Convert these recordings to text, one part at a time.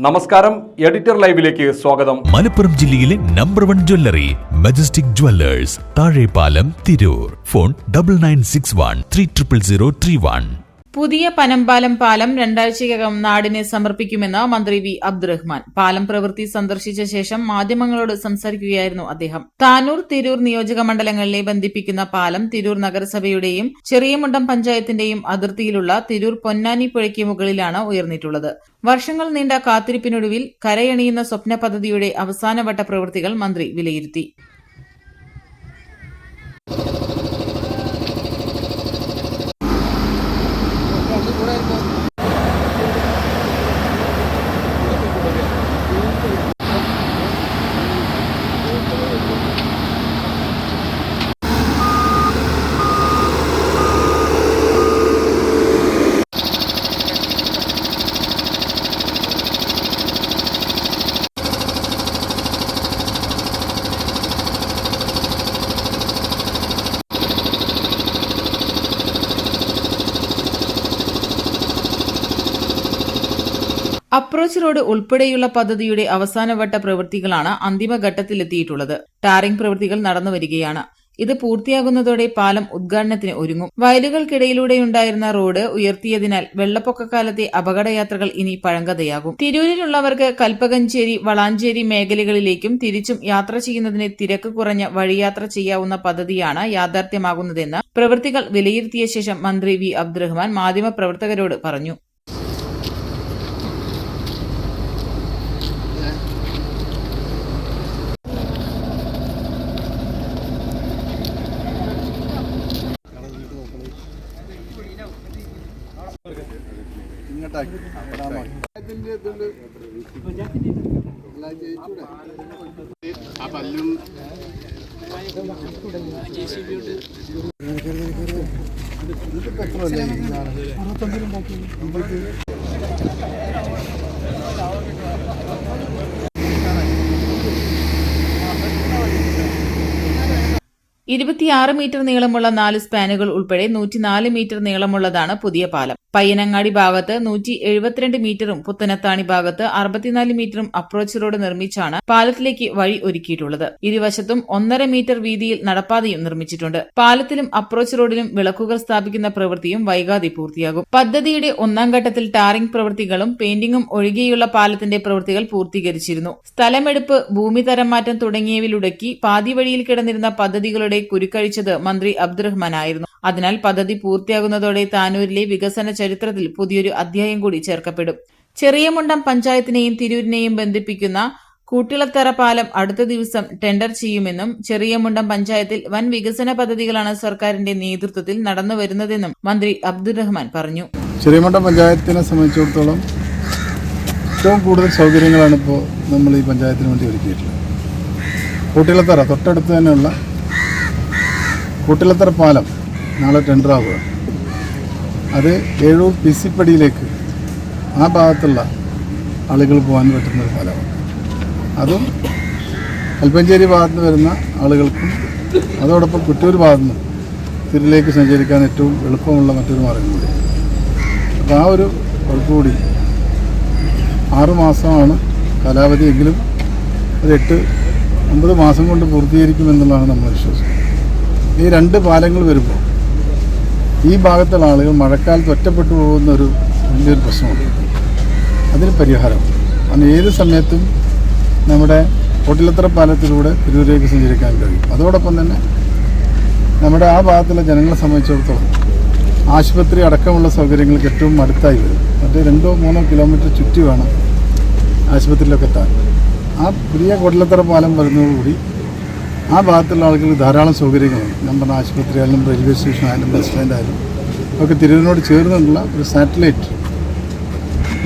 നമസ്കാരം എഡിറ്റർ ലൈവിലേക്ക് സ്വാഗതം. മലപ്പുറം ജില്ലയിലെ number one jewellery Majestic Jewellers Thazhepalam Tirur. Phone double nine six one three triple zero three one പുതിയ പനമ്പാലം പാലം രണ്ടാഴ്ചയ്ക്കകം നാടിന് സമർപ്പിക്കുമെന്ന് മന്ത്രി വി അബ്ദുറഹ്മാൻ. പാലം പ്രവൃത്തി സന്ദർശിച്ച ശേഷം മാധ്യമങ്ങളോട് സംസാരിക്കുകയായിരുന്നു അദ്ദേഹം. താനൂർ തിരൂർ നിയോജക മണ്ഡലങ്ങളിലെ ബന്ധിപ്പിക്കുന്ന പാലം തിരൂർ നഗരസഭയുടെയും ചെറിയമുണ്ടം പഞ്ചായത്തിന്റെയും അതിർത്തിയിലുള്ള തിരൂർ പൊന്നാനി പുഴയ്ക്ക് മുകളിലാണ് ഉയർന്നിട്ടുള്ളത്. വർഷങ്ങൾ നീണ്ട കാത്തിരിപ്പിനൊടുവിൽ കരയണിയുന്ന സ്വപ്ന പദ്ധതിയുടെ അവസാനവട്ട പ്രവൃത്തികൾ മന്ത്രി വിലയിരുത്തി. അപ്രോച്ച് റോഡ് ഉൾപ്പെടെയുള്ള പദ്ധതിയുടെ അവസാനവട്ട പ്രവൃത്തികളാണ് അന്തിമഘട്ടത്തിലെത്തിയിട്ടുള്ളത്. ടാറിംഗ് പ്രവൃത്തികൾ നടന്നുവരികയാണ്. ഇത് പൂർത്തിയാകുന്നതോടെ പാലം ഉദ്ഘാടനത്തിന് ഒരുങ്ങും. വയലുകൾക്കിടയിലൂടെയുണ്ടായിരുന്ന റോഡ് ഉയർത്തിയതിനാൽ വെള്ളപ്പൊക്കക്കാലത്തെ അപകടയാത്രകൾ ഇനി പഴങ്കതയാകും തിരൂരിലുള്ളവർക്ക് കൽപ്പകഞ്ചേരി വളാഞ്ചേരി മേഖലകളിലേക്കും തിരിച്ചും യാത്ര ചെയ്യുന്നതിന് തിരക്ക് കുറഞ്ഞ വഴിയാത്ര ചെയ്യാവുന്ന പദ്ധതിയാണ് യാഥാർത്ഥ്യമാകുന്നതെന്ന് പ്രവൃത്തികൾ വിലയിരുത്തിയ ശേഷം മന്ത്രി വി അബ്ദുറഹ്മാൻ മാധ്യമപ്രവർത്തകരോട് പറഞ്ഞു. ഇരുപത്തിയാറ് മീറ്റർ നീളമുള്ള നാല് സ്പാനുകൾ ഉൾപ്പെടെ നൂറ്റിനാല് മീറ്റർ നീളമുള്ളതാണ് പുതിയ പാലം. പയ്യനങ്ങാടി ഭാഗത്ത് നൂറ്റി എഴുപത്തിരണ്ട് മീറ്ററും പുത്തനത്താണി ഭാഗത്ത് അറുപത്തിനാല് മീറ്ററും അപ്രോച്ച് റോഡ് നിർമ്മിച്ചാണ് പാലത്തിലേക്ക് വഴി ഒരുക്കിയിട്ടുള്ളത്. ഇരുവശത്തും ഒന്നര മീറ്റർ വീതിയിൽ നടപ്പാതയും നിർമ്മിച്ചിട്ടുണ്ട്. പാലത്തിലും അപ്രോച്ച് റോഡിലും വിളക്കുകൾ സ്ഥാപിക്കുന്ന പ്രവൃത്തിയും വൈകാതെ പൂർത്തിയാകും. പദ്ധതിയുടെ ഒന്നാം ഘട്ടത്തിൽ ടാറിംഗ് പ്രവൃത്തികളും പെയിന്റിംഗും ഒഴികെയുള്ള പാലത്തിന്റെ പ്രവൃത്തികൾ പൂർത്തീകരിച്ചിരുന്നു. സ്ഥലമെടുപ്പ് ഭൂമി തരംമാറ്റം തുടങ്ങിയവയിലുടക്കി പാതി വഴിയിൽ കിടന്നിരുന്ന പദ്ധതികളുടെ കുരുക്കഴിച്ചത് മന്ത്രി അബ്ദുറഹ്മാനായിരുന്നു. അതിനാൽ പദ്ധതി പൂർത്തിയാകുന്നതോടെ താനൂരിലെ വികസന ചരിത്രത്തിൽ പുതിയൊരു അധ്യായം കൂടി ചേർക്കപ്പെടും. ചെറിയമുണ്ടം പഞ്ചായത്തിനെയും തിരൂരിനെയും ബന്ധിപ്പിക്കുന്ന കൂട്ടിളത്തറ പാലം അടുത്ത ദിവസം ടെൻഡർ ചെയ്യുമെന്നും ചെറിയമുണ്ടം പഞ്ചായത്തിൽ വൻ വികസന പദ്ധതികളാണ് സർക്കാരിന്റെ നേതൃത്വത്തിൽ നടന്നു വരുന്നതെന്നും മന്ത്രി അബ്ദുറഹ്മാൻ പറഞ്ഞു. ചെറിയമുണ്ടം പഞ്ചായത്തിനെ സംബന്ധിച്ചിടത്തോളം ഏറ്റവും കൂടുതൽ സൗകര്യങ്ങളാണ് ഇപ്പോൾ നമ്മൾ ഈ പഞ്ചായത്തിന് വേണ്ടി ഒരുക്കിയിട്ടുള്ളത്. കൂട്ടിലത്തറ തൊട്ടടുത്ത് തന്നെയുള്ള കൂട്ടിലത്തറ പാലം നാളെ ടെൻഡർ ആവുക. അത് ഏഴൂർ പിസിപ്പടിയിലേക്ക് ആ ഭാഗത്തുള്ള ആളുകൾ പോകാൻ പറ്റുന്ന ഒരു ഫലമാണ്. അതും കൽപ്പഞ്ചേരി ഭാഗത്ത് നിന്ന് വരുന്ന ആളുകൾക്കും അതോടൊപ്പം കുറ്റൂർ ഭാഗത്ത് നിന്ന് തിരിലേക്ക് സഞ്ചരിക്കാൻ ഏറ്റവും എളുപ്പമുള്ള മറ്റൊരു മാർഗം കൂടി. അപ്പോൾ ആ ഒരു ഉറപ്പുകൂടി ആറുമാസമാണ് കാലാവധി എങ്കിലും ഒരു എട്ട് ഒമ്പത് മാസം കൊണ്ട് പൂർത്തീകരിക്കുമെന്നുള്ളതാണ് നമ്മൾ വിശ്വസിക്കുന്നത്. ഈ രണ്ട് പാലങ്ങൾ വരുമ്പോൾ ഈ ഭാഗത്തുള്ള ആളുകൾ മഴക്കാലത്ത് ഒറ്റപ്പെട്ടു പോകുന്ന ഒരു വലിയൊരു പ്രശ്നമുണ്ട്. അതിന് പരിഹാരം. അങ്ങനെ ഏത് സമയത്തും നമ്മുടെ കോട്ടിലത്ര പാലത്തിലൂടെ തിരൂരിലേക്ക് സഞ്ചരിക്കാൻ കഴിയും. അതോടൊപ്പം തന്നെ നമ്മുടെ ആ ഭാഗത്തുള്ള ജനങ്ങളെ സംബന്ധിച്ചിടത്തോളം ആശുപത്രി അടക്കമുള്ള സൗകര്യങ്ങൾക്ക് ഏറ്റവും അടുത്തായി വരും. മറ്റേ രണ്ടോ മൂന്നോ കിലോമീറ്റർ ചുറ്റി വേണം ആശുപത്രിയിലൊക്കെ എത്താൻ. ആ പുതിയ കൊട്ടിലത്തറ പാലം വരുന്നതോടുകൂടി ആ ഭാഗത്തുള്ള ആളുകൾക്ക് ധാരാളം സൗകര്യങ്ങളുണ്ട്. ഞാൻ പറഞ്ഞ ആശുപത്രി ആയാലും റെയിൽവേ സ്റ്റേഷൻ ആയാലും ബസ് സ്റ്റാൻഡ് ആയാലും ഒക്കെ തിരൂരിനോട് ചേർന്നുള്ള ഒരു സാറ്റലൈറ്റ്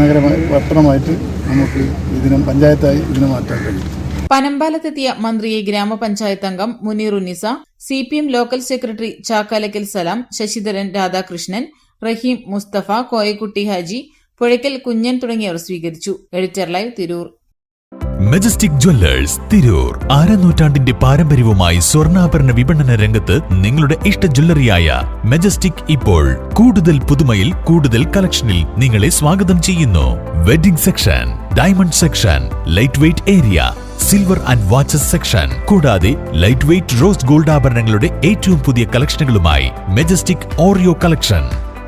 നഗരമായി പട്ടണമായിട്ട് നമുക്ക് ഇതിനെ പഞ്ചായത്തായി ഇതിനെ മാറ്റാൻ കഴിയും. പനമ്പാലത്തെത്തിയ മന്ത്രിയെ ഗ്രാമപഞ്ചായത്ത് അംഗം Muneer Unnisa C P M local secretary Chakkalakkal Salam Sasidharan Radhakrishnan Rahim Mustafa Koyakutty Haji Puzhakkal Kunjan തുടങ്ങിയവർ സ്വീകരിച്ചു. Editor live Tirur. Majestic Jewellers Tirur അരനൂറ്റാണ്ടിന്റെ പാരമ്പര്യവുമായി സ്വർണാഭരണ വിപണന രംഗത്ത് നിങ്ങളുടെ ഇഷ്ട ജ്വല്ലറിയായ മെജസ്റ്റിക് ഇപ്പോൾ കൂടുതൽ പുതുമയിൽ കൂടുതൽ കളക്ഷനിൽ നിങ്ങളെ സ്വാഗതം ചെയ്യുന്നു. Wedding section diamond section light weight area silver and watches section കൂടാതെ ലൈറ്റ് വെയ്റ്റ് റോസ് ഗോൾഡ് ആഭരണങ്ങളുടെ ഏറ്റവും പുതിയ കളക്ഷനുകളുമായി മെജസ്റ്റിക് ഓറിയോ കളക്ഷൻ